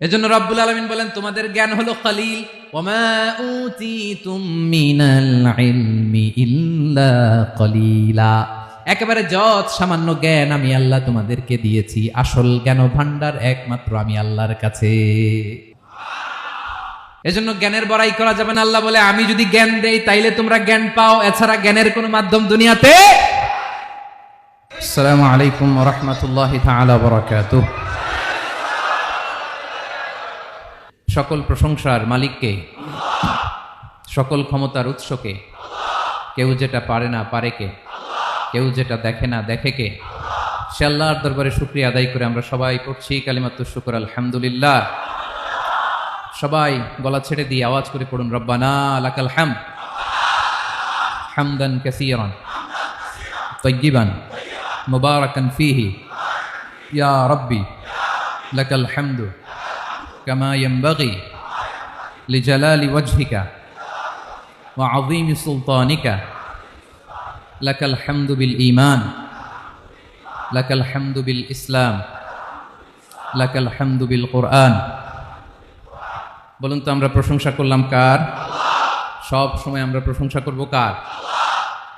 এজন্য রব্বুল আলমিন বলেন, তোমাদের জ্ঞান হলো খালিল। একেবারে যত সামান্য জ্ঞান আমি আল্লাহ তোমাদেরকে দিয়েছি, আসল জ্ঞান ভান্ডার একমাত্র আমি আল্লাহর কাছে। এজন্য জ্ঞানের বড়াই করা যাবে না, আল্লাহ বলে, আমি যদি জ্ঞান দেই, তাইলে তোমরা জ্ঞান পাও। এছাড়া জ্ঞানের কোনো মাধ্যম দুনিয়াতে আসসালামু আলাইকুম রাহমাতুল্লাহি ওয়া বারাকাতুহু। সকল প্রশংসার মালিককে, সকল ক্ষমতার উৎসকে, কেউ যেটা পারে না পারে কে কেউ যেটা দেখে না দেখে কে সে আল্লাহর দরবারে শুক্রিয়া আদায় করে আমরা সবাই পড়ছি কালিমাত্র শুকর, আলহামদুলিল্লাহ। সবাই গলা ছেড়ে দিয়ে আওয়াজ করে পড়ুন, রব্বানা লাকাল হাম হামদান কাসীরান তয়্যিবান মুবারাকান ফিহি, ইয়া রাব্বি লাকাল হামদু। كما ينبغي لجلال وجهك وعظيم سلطانك لك الحمد بالإيمان لك الحمد بالإسلام لك الحمد بالقرآن বলুন তো আমরা প্রশংসা করলাম কার সব সময় আমরা প্রশংসা করব কার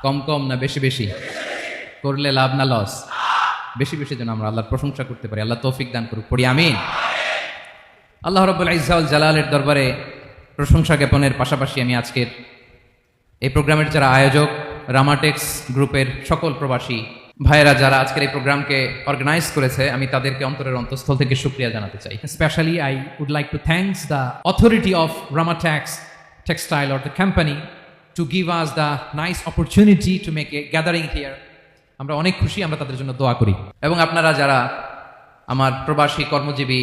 কম কম না বেশি বেশি করলে লাভ না লস বেশি বেশি যেন আমরা আল্লাহর প্রশংসা করতে পারি আল্লাহ তৌফিক দান করুক পড়ি আমিন আল্লাহ রব্বুল ইজাউল জালালের দরবারে প্রশংসা জ্ঞাপনের পাশাপাশি আমি আজকের এই প্রোগ্রামের যারা আয়োজক রামাটেক্স গ্রুপের সকল প্রবাসী ভাইয়েরা যারা আজকের এই প্রোগ্রামকে অর্গানাইজ করেছে আমি তাদেরকে অন্তরের অন্তঃস্থল থেকে শুক্রিয়া জানাতে চাই Especially, I would like to thank the authority of Ramatex textile or the company to give us the nice opportunity to make a gathering here. আমরা অনেক খুশি আমরা তাদের জন্য দোয়া করি এবং আপনারা যারা আমার প্রবাসী কর্মজীবী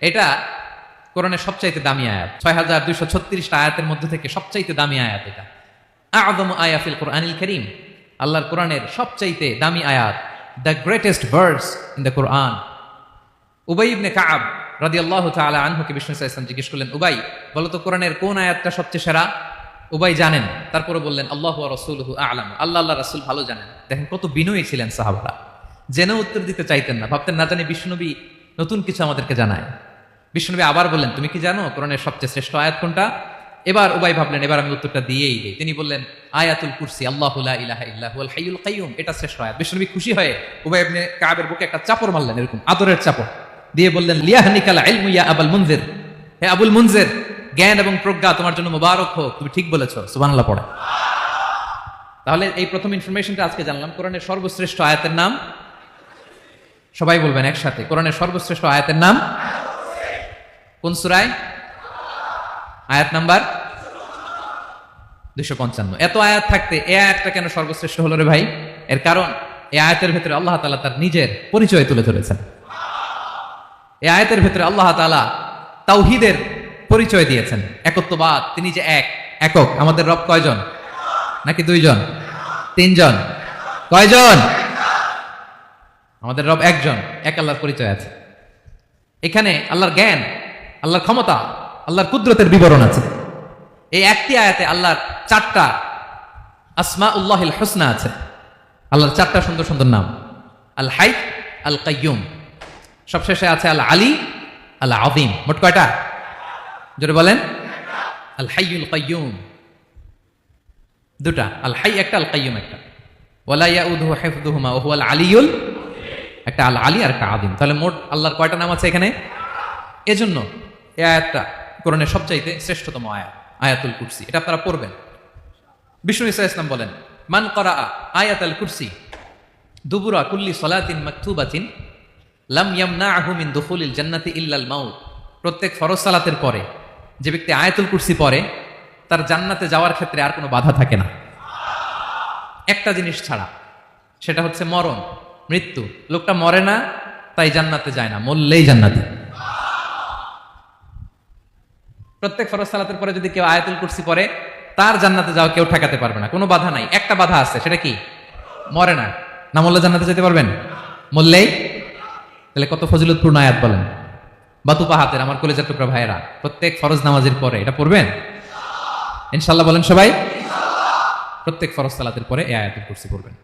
এটা কোরআনের সবচাইতে দামি আয়াত। ছয় হাজার দুইশো ছত্রিশটা আয়াতের মধ্যে থেকে সবচাইতে দামি আয়াত এটা। আদম আয়াফিল কোরআনিল করিম। আল্লাহর কোরআনের সবচাইতে দামি আয়াত, the greatest verse in the Quran. উবাই ইবনে কাব আল্লাহ তাআলা আনহুকে বিষ্ণু ইসলাম জিজ্ঞেস করলেন, উবাই, বলতো কোরআনের কোন আয়াতটা সবচেয়ে সেরা? উবাই জানেন। তারপরে বললেন, আল্লাহ রসুলহু আলাম। আল্লাহ আল্লাহ রাসূল ভালো জানেন। দেখেন কত বিনয়ী ছিলেন সাহাবারা। জেনে উত্তর দিতে চাইতেন না। ভাবতেন না জানি বিষ্ণুনবী নতুন কিছু আমাদেরকে জানায়। বিষ্ণুনবী আবার বললেন, তুমি কি জানো কোরআনের সবচেয়ে শ্রেষ্ঠ আয়াত কোনটা? এবার উবাই ভাবলেন, এবার আমি উত্তরটা দিয়েই দিই। তিনি বললেন, আয়াতুল কুরসি, আল্লাহ ইলাহা এটা শ্রেষ্ঠ আয়াত। বিষ্ণুনবী খুশি হয়ে উবাই ইবনে কাবের বুকে একটা চাপড় মারলেন, এরকম আদরের চাপড় দিয়ে বললেন, লিয়াহনিকাল ইলমু আবুল মুনজির। হে আবুল মুনজির, জ্ঞান এবং প্রজ্ঞা তোমার জন্য মোবারক হোক, তুমি ঠিক বলেছ। সুবহানাল্লাহ পড়ে। তাহলে এই প্রথম ইনফরমেশনটা আজকে জানলাম, কোরআনের সর্বশ্রেষ্ঠ আয়াতের নাম সবাই বলবেন একসাথে। কোরআনের সর্বশ্রেষ্ঠ আয়াতের নাম? কোন সুরায়? আয়াত নাম্বার? দুশো পঞ্চান্ন। এত আয়াত থাকতে এ আয়াতটা কেন সর্বশ্রেষ্ঠ হলো রে ভাই? এর কারণ, এ আয়াতের ভেতরে আল্লাহ তালা তার নিজের পরিচয় তুলে ধরেছেন। এ আয়াতের ভেতরে আল্লাহ তালা তাওহিদের পরিচয় দিয়েছেন। একত্ববাদ, তিনি যে এক, একক, আমাদের রব কয়জন? নাকি দুইজন? তিনজন? কয়জন? আমাদের রব একজন, এক আল্লাহর পরিচয় আছে। এখানে আল্লাহর জ্ঞান, আল্লাহর ক্ষমতা, আল্লাহর কুদরতের বিবরণ আছে। এই একটি আয়াতে আল্লাহর চারটা আসমা উল্লাহিল হোসনা আছে। আল্লাহর চারটা সুন্দর সুন্দর নাম। আল হাই আল কাইয়ুম। সবশেষে আছে আল আলী, আল আদিম মোট কয়টা? জোরে বলেন। আল হাইয়ুল কাইয়ুম। দুটা। আল হাই একটা, আল কাইয়ুম একটা। ওয়ালা ইয়াউদুহু হিফযুহুমা ওয়া হুয়াল আলিয়ুল একটা আল আলী আর একটা আদিম। তাহলে মোট আল্লাহর কয়টা নাম আছে এখানে? এজন্য এই আয়াতটা কোরআনের সবচাইতে শ্রেষ্ঠতম আয়াত, আয়াতুল কুরসি। এটা আপনারা পড়বেন। বিষ্ণু ইসা ইসলাম বলেন, মান করা আয়াত আল কুরসি, দুবুরা কুল্লি সলাতিন মাকতুবাতিন, লাম ইয়ামনাহু মিন দুখুলিল জান্নাতি ইল্লাল মাউত। প্রত্যেক ফরজ সালাতের পরে যে ব্যক্তি আয়াতুল কুরসি পরে তার জান্নাতে যাওয়ার ক্ষেত্রে আর কোনো বাধা থাকে না। একটা জিনিস ছাড়া, সেটা হচ্ছে মরণ। মৃত্যু। লোকটা মরে না, তাই জান্নাতে যায় না, মরলেই জান্নাতে। প্রত্যেক ফরজ সালাতের পরে যদি কেউ আয়াতুল কুরসি পরে তার জান্নাতে যাওয়া কেউ ঠেকাতে পারবে না। কোনো বাধা নাই, একটা বাধা আছে, সেটা কি? মরে না। না মরলে জান্নাতে যেতে পারবেন? মরলেই? তাহলে কত ফজিলতপূর্ণ আয়াত বলেন। বাতুপা হাতের, আমার কলেজের টুকরা ভাইয়েরা, প্রত্যেক ফরজ নামাজের পরে এটা পড়বেন? ইনশাল্লাহ বলেন সবাই। প্রত্যেক ফরজ সালাতের পরে এই আয়াতুল কুরসি পড়বেন।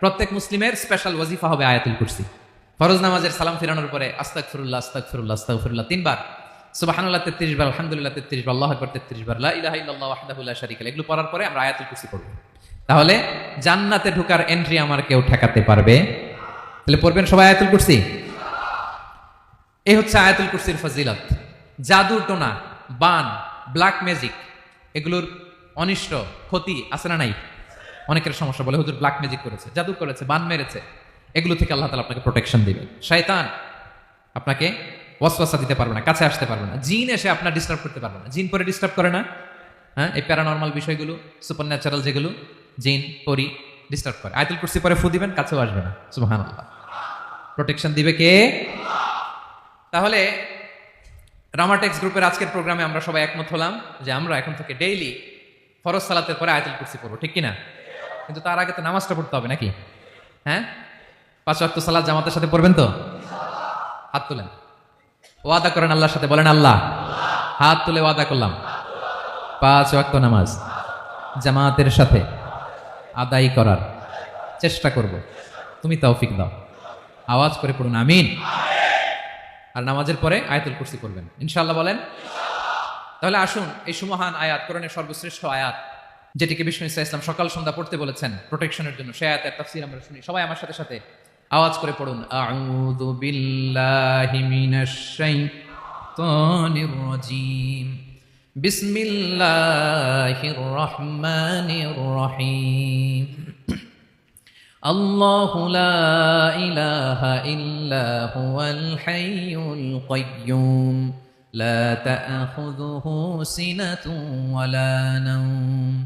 প্রত্যেক মুসলিমের স্পেশাল ওয়াজিফা হবে আয়াতুল কুরসি। ফরজ নামাজের সালাম ফিরানোর পরে আস্তাক ফিরুল্লাহ আস্তাক ফিরুল্লাহ আস্তাক ফিরুল্লাহ তিনবার। সুবাহানুল্লাহ তেত্রিশ বার আলহামদুলিল্লাহ তেত্রিশ বার আল্লাহ আকবর তেত্রিশ বার ইলাহা ইল্লাল্লাহ ওয়াহদাহু লা শারীকা লাহু। এগুলো পড়ার পরে আমরা আয়াতুল কুরসি পড়ব। তাহলে, জান্নাতে ঢোকার এন্ট্রি আমার কেউ ঠেকাতে পারবে? তাহলে পড়বেন সবাই আয়াতুল কুরসি? এই হচ্ছে আয়াতুল কুরসির ফজিলত। জাদু টোনা, বান ব্ল্যাক ম্যাজিক এগুলোর অনিষ্ট, ক্ষতি আছে না নাই? অনেকের সমস্যা বলে হুজুর ব্ল্যাক ম্যাজিক করেছে, জাদু করেছে, বান মেরেছে। এগুলো থেকে আল্লাহ তালা আপনাকে প্রোটেকশন দিবে শয়তান আপনাকে ওয়াসওয়াসা দিতে পারবে না, কাছে আসতে পারবে না। জিন এসে আপনার ডিস্টার্ব করতে পারবে না। জিন পরে ডিস্টার্ব করে না। হ্যাঁ এই প্যারানর্মাল বিষয়গুলো সুপার ন্যাচারাল যেগুলো, জিন পরি ডিস্টার্ব করে। আয়তুল কুরসি পরে ফু দিবেন, কাছেও আসবে না। সুবহান আল্লাহ প্রোটেকশন দিবে কে? তাহলে রামাটেক্স গ্রুপের আজকের প্রোগ্রামে আমরা সবাই একমত হলাম যে আমরা এখন থেকে ডেইলি ফরজ সালাতের পরে আয়াতুল কুরসি পড়ব, ঠিক কিনা? কিন্তু তার আগে তো নামাজটা পড়তে হবে নাকি? হ্যাঁ? পাঁচ ওয়াক্ত সালাত জামাতের সাথে পড়বেন তো? হাত তুলেন। ওয়াদা করেন আল্লাহর সাথে, বলেন আল্লাহ। হাত তুলে ওয়াদা করলাম। পাঁচ ওয়াক্ত নামাজ জামাতের সাথে আদায় করার চেষ্টা করব। তুমি তৌফিক দাও। আওয়াজ করে পড়ুন, আমিন। আর নামাজের পরে আয়াতুল কুরসি করবেন ইনশাল্লাহ বলেন? তাহলে আসুন, এই সুমহান আয়াত, কোরআনের সর্বশ্রেষ্ঠ আয়াত। যেটিকে বিষ্ণু ইসা ইসলাম সকাল সন্ধ্যা পড়তে বলেছেন প্রোটেকশনের জন্য সে আয়াতের তাফসীর আমরা শুনি সবাই আমার সাথে সাথে আওয়াজ করে পড়ুন আউযু বিল্লাহি মিনাশ শাইতানির রাজীম বিসমিল্লাহির রহমানির রহিম الله لا إله إلا هو الحي القيوم لا تأخذه سنة ولا نوم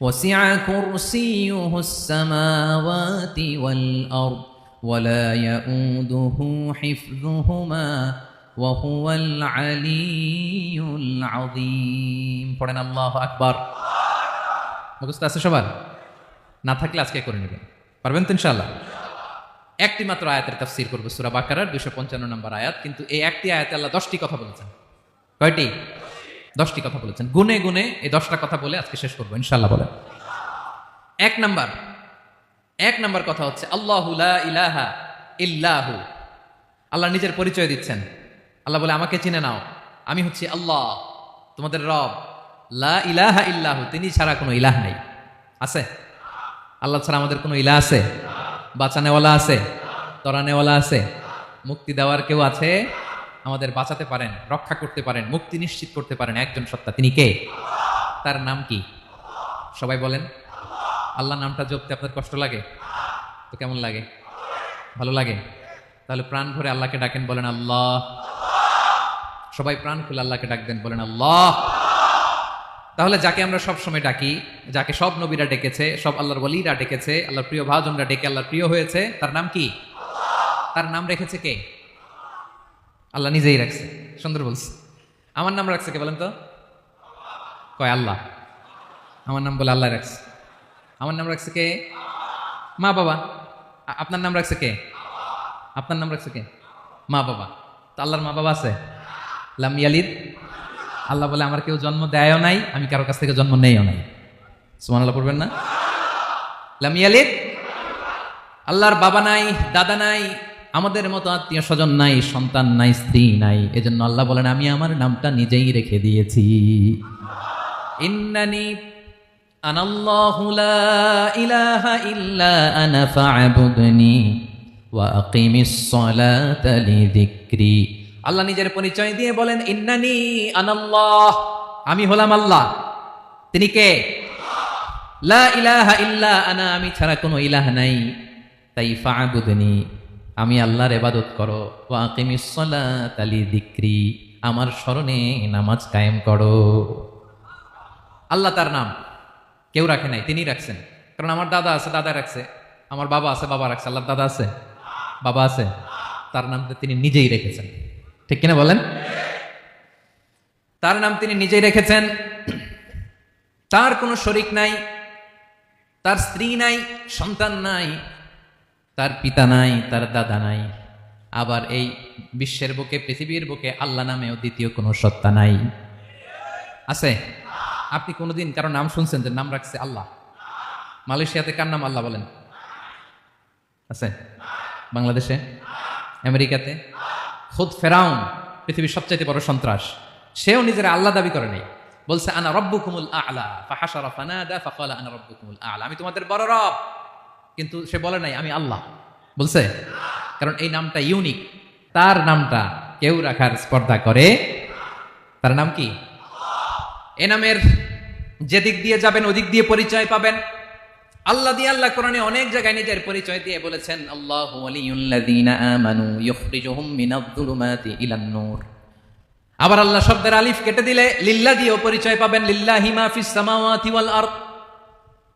وسع كرسيه السماوات والأرض ولا يؤوده حفظهما وهو العلي العظيم পড়েন আল্লাহ আকবার মুখস্থ আছে সবার না থাকলে আজকে করে নেবেন পারবেন তো ইনশাআল্লাহ একটি মাত্র আয়াতের তাফসির করবো সুরা বাকারার দুশো পঞ্চান্ন নম্বর আয়াত কিন্তু এই একটি আয়াতে আল্লাহ দশটি কথা বলেছেন কয়টি দশটি কথা বলেছেন। গুনে গুনে এই দশটা কথা বলে আজকে শেষ করব ইনশাল্লাহ বলেন। এক নাম্বার এক নাম্বার কথা হচ্ছে, আল্লাহু ইলাহা ইল্লাহু। আল্লাহ নিজের পরিচয় দিচ্ছেন। আল্লাহ বলে, আমাকে চিনে নাও। আমি হচ্ছি আল্লাহ, তোমাদের রব। লা ইলাহা ইল্লাহু, তিনি ছাড়া কোনো ইলাহ নাই। আছে? আল্লাহ ছাড়া আমাদের কোনো ইলাহ আছে? বাঁচানেওয়ালা আছে? তরানেওয়ালা আছে? মুক্তি দেওয়ার কেউ আছে? আমাদের বাঁচাতে পারেন, রক্ষা করতে পারেন, মুক্তি নিশ্চিত করতে পারেন একজন সত্তা। তিনি কে? তার নাম কি? সবাই বলেন। আল্লাহ নামটা জপতে আপনার কষ্ট লাগে? তো কেমন লাগে? ভালো লাগে? তাহলে প্রাণ ভরে আল্লাহকে ডাকেন, বলেন আল্লাহ। সবাই প্রাণ খুলে আল্লাহকে ডাকবেন বলেন আল্লাহ। তাহলে যাকে আমরা সব সময় ডাকি, যাকে সব নবীরা ডেকেছে, সব আল্লাহর বলিরা ডেকেছে, আল্লাহর প্রিয় ভাজনরা ডেকে আল্লাহর প্রিয় হয়েছে, তার নাম কি? তার নাম রেখেছে কে? আল্লাহ নিজেই রাখছে। সুন্দর বলছে। আমার নাম রাখছে কে বলেন তো? কয়, আল্লাহ। আমার নাম বলে আল্লাহ রাখছে। আমার নাম রাখছে কে? মা বাবা। আপনার নাম রাখছে কে? আপনার নাম রাখছে কে? মা বাবা। তো আল্লাহর মা বাবা আছে? লাম ইয়ালিদ। আল্লাহ বলে, আমার কেউ জন্ম দেয়ও নাই, আমি কারও কাছ থেকে জন্ম নেইও নাই। সুমান আল্লাহ পড়বেন না? লাম ইয়ালিদ। আল্লাহর বাবা নাই, দাদা নাই আমাদের মতো আত্মীয় স্বজন নাই, সন্তান নাই, স্ত্রী নাই, এজন্য আল্লাহ বলেন, আমি আমার নামটা নিজেই রেখে দিয়েছি। ইন্নানি আনাল্লাহু লা ইলাহা ইল্লা আনা ফা'বুদনি ওয়া আকিমিস সালাতা লিযিকরি। আল্লাহ নিজের পরিচয় দিয়ে বলেন, ইন্নানি আনাল্লাহ, আমি হলাম আল্লাহ। তিনি কে? লা ইলাহা ইল্লা আনা, আমি ছাড়া কোনো ইলাহ নাই। তাই ফা'বুদনি। আমি আল্লাহর এবাদত করো। সালাতা লিযিকরি আমার স্মরণে নামাজ কায়েম করো। আল্লাহ তার নাম কেউ রাখে নাই তিনি রাখছেন। কারণ আমার দাদা আছে, দাদা রাখছে। আমার বাবা আছে, বাবা রাখছে। আল্লাহর দাদা আছে? বাবা আছে। তার নাম তিনি নিজেই রেখেছেন। ঠিক কিনা বলেন? তার নাম তিনি নিজেই রেখেছেন। তার কোনো শরিক নাই, তার স্ত্রী নাই, সন্তান নাই তার পিতা নাই, তার দাদা নাই। আবার এই বিশ্বের বুকে, পৃথিবীর বুকে আল্লাহ নামেও দ্বিতীয় কোনো সত্তা নাই। আছে? আপনি কোনোদিন কারও নাম শুনছেন যে নাম রাখছে আল্লাহ? মালয়েশিয়াতে কার নাম আল্লাহ বলেন? আছে? বাংলাদেশে? আমেরিকাতে? খুদ ফেরাউন, পৃথিবীর সবচাইতে বড় সন্ত্রাস। সেও নিজের আল্লাহ দাবি করে নেই। বলছে, আনা আনা রব্বুকুমুল আলা। আমি তোমাদের বড় রব। কিন্তু সে বলে নাই, আমি আল্লাহ। বলছে, কারণ এই নামটা ইউনিক। তার নামটা কেউ রাখার স্পর্ধা করে তার নাম কি? এ নামের যেদিক দিয়ে যাবেন ওদিক দিয়ে পরিচয় পাবেন। আল্লাহ দিয়ে আল্লাহ কোরআনে অনেক জায়গায় নিজের পরিচয় দিয়ে বলেছেন, আল্লাহ আমানু মিনায-যুলুমাতি ইলান-নূর আবার আল্লাহ শব্দের আলিফ কেটে দিলে, লিল্লা দিয়েও পরিচয় পাবেন, লিল্লাহি মা ফিস সামাওয়াতি ওয়াল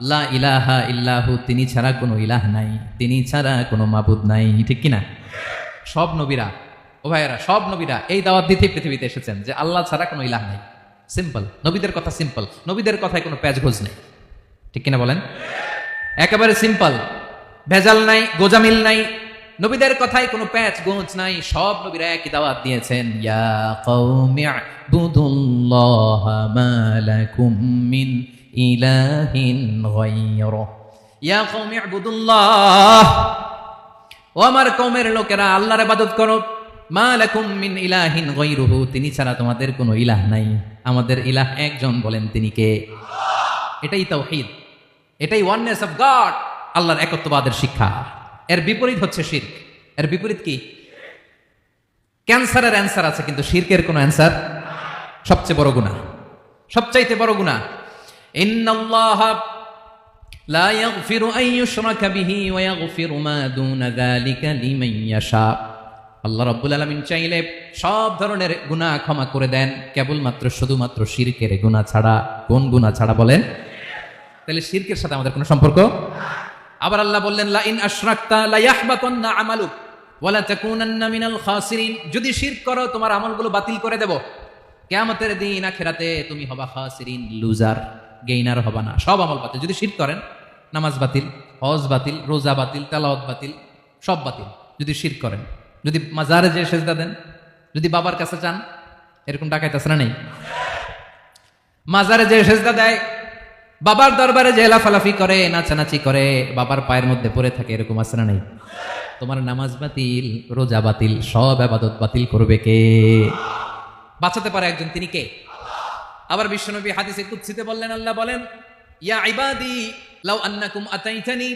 লা ইলাহা ইল্লাহু, তিনি ছাড়া কোনো ইলাহ নাই, তিনি ছাড়া কোনো মাবুদ নাই, ঠিক কিনা? সব নবীরা, ও ভাইয়েরা, সব নবীরা এই দাওয়াত দিতে পৃথিবীতে এসেছেন যে আল্লাহ ছাড়া কোনো ইলাহ নাই। সিম্পল নবীদের কথা সিম্পল নবীদের কথায় কোনো প্যাচ ঘোষ নেই। ঠিক কিনা বলেন? একেবারে সিম্পল ভেজাল নাই, গোজামিল নাই, নবীদের কথায় কোনো প্যাচ গোঁচ নাই, সব নবীরা একই দাওয়াত দিয়েছেন, ইয়া কওমি আবুদুল্লাহ মা লাকুম মিন ইলাহিন ইয়া কওমি আবুদুল্লাহ ও আমার কওমের লোকেরা, আল্লাহর ইবাদত করো। মা লাকুম মিন ইলাহিন গায়রুহু, তিনি ছাড়া তোমাদের কোনো ইলাহ নাই। আমাদের ইলাহ একজন বলেন তিনি কে? এটাই তাওহীদ। এটাই ওয়াননেস অফ গড আল্লাহর একত্ববাদের শিক্ষা। এর বিপরীত হচ্ছে শির্ক। এর বিপরীত কি? ক্যান্সারের অ্যান্সার আছে, কিন্তু শির্কের কোনো অ্যান্সার সবচেয়ে বড় গুণা সবচাইতে বড় গুণা আল্লাহ চাইলে সব ধরনের গুনাহ ক্ষমা করে দেন, কেবলমাত্র শুধুমাত্র শিরকের গুনাহ ছাড়া। কোন গুনাহ ছাড়া বলেন? তাহলে শিরকের সাথে আমাদের কোনো সম্পর্ক? আবার আল্লাহ বললেন, লা ইন মিনাল যদি শিরক করো, তোমার আমলগুলো বাতিল করে দেব। কিয়ামতের দিন আখিরাতে তুমি হবা খাসিরিন, লুজার। গেইনার হবা না। সব আমল বাতিল। যদি শিরক করেন, নামাজ বাতিল, হজ বাতিল, রোজা বাতিল, তেলাওয়াত বাতিল, সব বাতিল। যদি শির করেন, যদি মাজারে যে সেজদা দেন, যদি বাবার কাছে চান, এরকম ডাকাইতেছে না নেই? মাজারে যে সেজদা দেয়, বাবার দরবারে যে লাফালাফি করে, নাচানাচি করে, বাবার পায়ের মধ্যে পড়ে থাকে, এরকম আছে না নেই? তোমার নামাজ বাতিল, রোজা বাতিল, সব আবাদত বাতিল করবে কে? বাঁচাতে পারে একজন, তিনি কে? আবার বিশ্বনবী হাদিসে কুৎসিতে বললেন, আল্লাহ বলেন, ইয়া ইবাদি, লাউ আন্নাকুম আতাইতানি,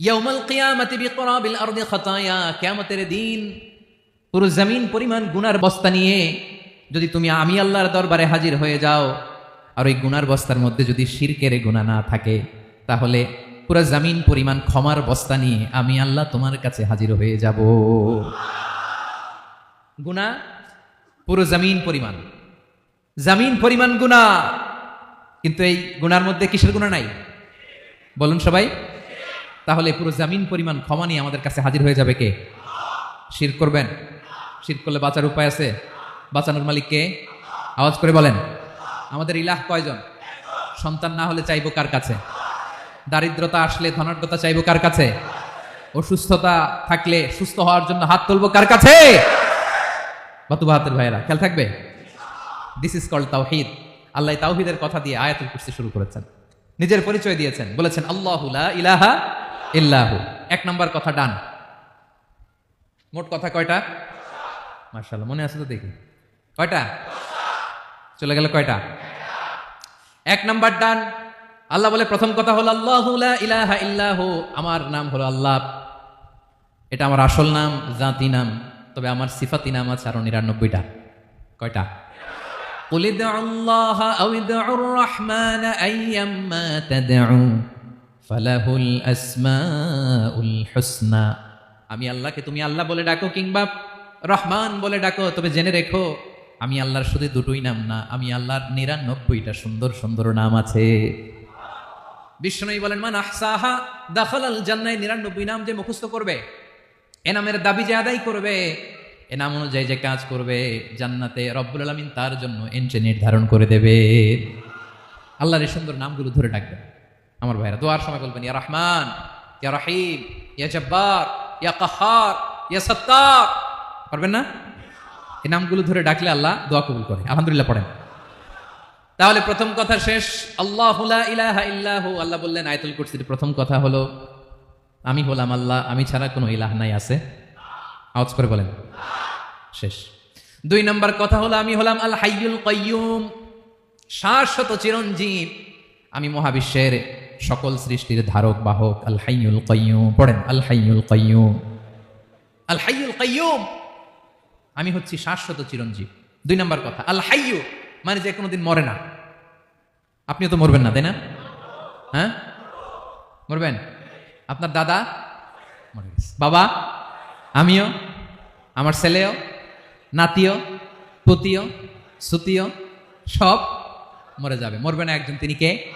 ইয়াউমাল কিয়ামাতি বিকরাবিল আরদি খাতায়া, কিয়ামতের দিন পুরো জমিন পরিমাণ গুনার বস্তা নিয়ে যদি তুমি আমি আল্লাহর দরবারে হাজির হয়ে যাও, আর ওই গুনার বস্তার মধ্যে যদি শিরকের গুণা না থাকে, তাহলে পুরো জামিন পরিমাণ ক্ষমার বস্তা নিয়ে আমি আল্লাহ তোমার কাছে হাজির হয়ে যাব। গুণা পুরো জামিন পরিমাণ। জামিন, পরিমাণ গুণা কিন্তু এই গুনার মধ্যে কিসের গুণা নাই? বলুন সবাই। তাহলে পুরো জামিন, পরিমাণ, ক্ষমা নিয়ে আমাদের কাছে হাজির হয়ে যাবে কে? শির করবেন? শির করলে বাঁচার উপায় আছে? বাঁচানোর মালিক কে? আওয়াজ করে বলেন। আমাদের ইলাহ কয়জন? সন্তান না হলে চাইব কার কাছে? দারিদ্রতা আসলে ধনাঢ্যতা চাইব কার কাছে? অসুস্থতা থাকলে সুস্থ হওয়ার জন্য হাত তুলবো কার কাছে? বাতু বাহাতের ভাইয়েরা, খেয়াল থাকবে? দিস ইজ কল্ড তাওহিদ আল্লাহ তাওহিদের কথা দিয়ে আয়াতুল কুরসি শুরু করেছেন। নিজের পরিচয় দিয়েছেন। বলেছেন আল্লাহুলা ইলাহা ইল্লাহু। এক নম্বর কথা ডান। মোট কথা কয়টা? মার্শাল্লাহ মনে আছে তো দেখি। কয়টা? চলে গেল কয়টা? এক নাম্বার ডান। আল্লাহ বলে, প্রথম কথা হলো, আল্লাহু ইলাহা ইল্লাহু। আমার নাম হলো আল্লাহ। এটা আমার আসল নাম, জাতি নাম, তবে আমার সিফাতি নাম আছে আরও নিরানব্বইটা। কয়টা? قل ادعوا الله أو ادعوا الرحمن أيما تدعوا فله الأسماء الحسنى আমি আল্লাহকে তুমি আল্লাহ বলে ডাকো কিংবা রহমান বলে ডাকো তবে জেনে রেখো আমি আল্লাহর শুধু দুটোই নাম না আমি আল্লাহর নিরানব্বইটা সুন্দর সুন্দর নাম আছে বিষ্ণু বলেন মান আহসাহা দাখালাল জান্নায় নিরানব্বই নাম যে মুখস্থ করবে এ নামের দাবি যে আদায় করবে এ নাম অনুযায়ী যে কাজ করবে, জান্নাতে রব্বুল আলমিন তার জন্য এন্ট্রি নির্ধারণ করে দেবে। আল্লাহর এই সুন্দর নামগুলো ধরে ডাকবেন। আমার ভাইরা, দোয়ার সময় বলবেন, ইয়া রহমান, ইয়া রহিম, ইয়া জব্বার, ইয়া কাহার, ইয়া সত্তার। পারবেন না? এই নামগুলো ধরে ডাকলে আল্লাহ দোয়া কবুল করে। আলহামদুলিল্লাহ পড়েন। তাহলে প্রথম কথা শেষ। আল্লাহ ইলাহা ইল্লাহু আল্লাহ বললেন, আয়তুল কুরসির প্রথম কথা হলো, আমি হলাম আল্লাহ, আমি ছাড়া কোনো ইলাহ নাই, আছে? আওয়াজ করে বলেন। শেষ। দুই নম্বর কথা হলো, আমি হলাম আল হাইয়ুল কাইয়ুম, শাশ্বত চিরঞ্জীব। আমি মহাবিশ্বের সকল সৃষ্টির ধারক, বাহক, আল হাইয়ুল কাইয়ুম। পড়েন, আল হাইয়ুল কাইয়ুম। আল হাইয়ুল কাইয়ুম, আমি হচ্ছি শাশ্বত চিরঞ্জীব। দুই নম্বর কথা, আল হাইয়ু মানে যে কোনোদিন মরে না। আপনিও তো মরবেন না, তাই না? হ্যাঁ? মরবেন? আপনার দাদা মরে বাবা? আমিও, আমার ছেলেও, নাতিও, পুতিও, সুতিও, সব মরে যাবে। মরবে না একজন, তিনি কে?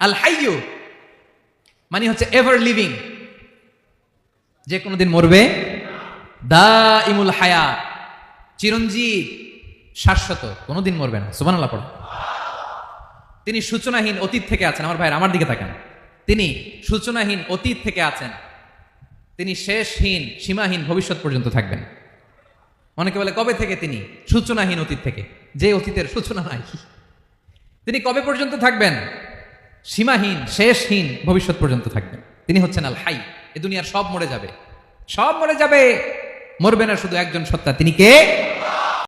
আল হাইয়ু মানে হচ্ছে এভার লিভিং যে কোনো দিন মরবে দা ইমুল হায়া, চিরঞ্জীব, শাশ্বত, কোনোদিন মরবে না। সুবহানাল্লাহ পড়ে। তিনি সূচনাহীন অতীত থেকে আছেন। আমার ভাইয়ের, আমার দিকে তাকান। তিনি সূচনাহীন অতীত থেকে আছেন। তিনি শেষহীন, সীমাহীন ভবিষ্যৎ পর্যন্ত থাকবেন। অনেকে বলে, কবে থেকে তিনি? সূচনাহীন অতীত থেকে। যে অতীতের সূচনা নাই। তিনি কবে পর্যন্ত থাকবেন? সীমাহীন, শেষহীন ভবিষ্যৎ পর্যন্ত থাকবেন। তিনি হচ্ছেন আল হাই। এ দুনিয়ার সব মরে যাবে। সব মরে যাবে। মরবে না শুধু একজন সত্তা। তিনি কে?